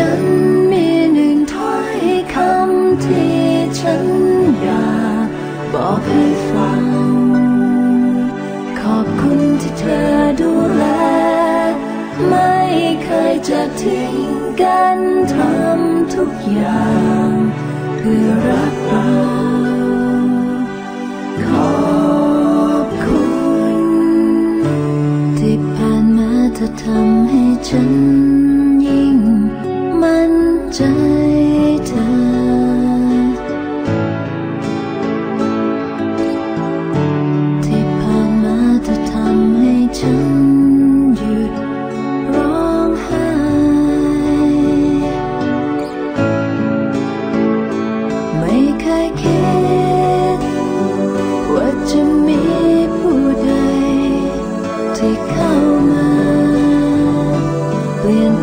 ฉันมีหนึ่งถ้อยคำที่ฉันอยากบอกให้ฟัง ขอบคุณที่เธอดูแล ไม่เคยจะทิ้งกันทำทุกอย่าง เพื่อรักเราขอบคุณ ที่ผ่านมาเธอทำให้ฉัน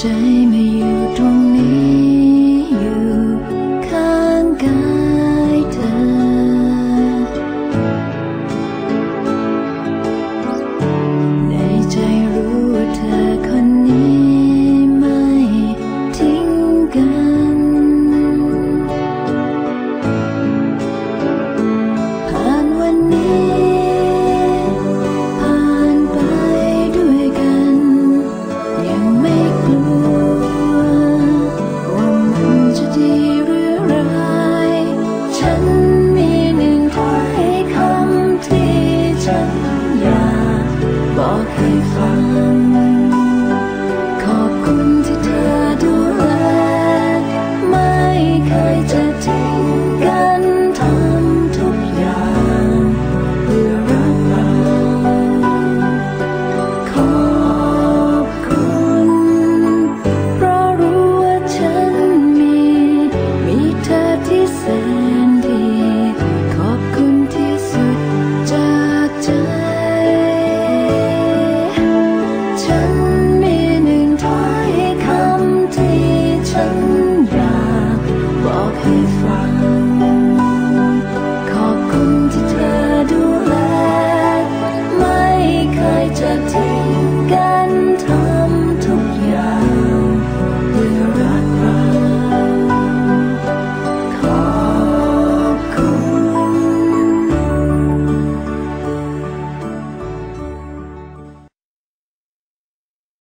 ใจไม่อยู่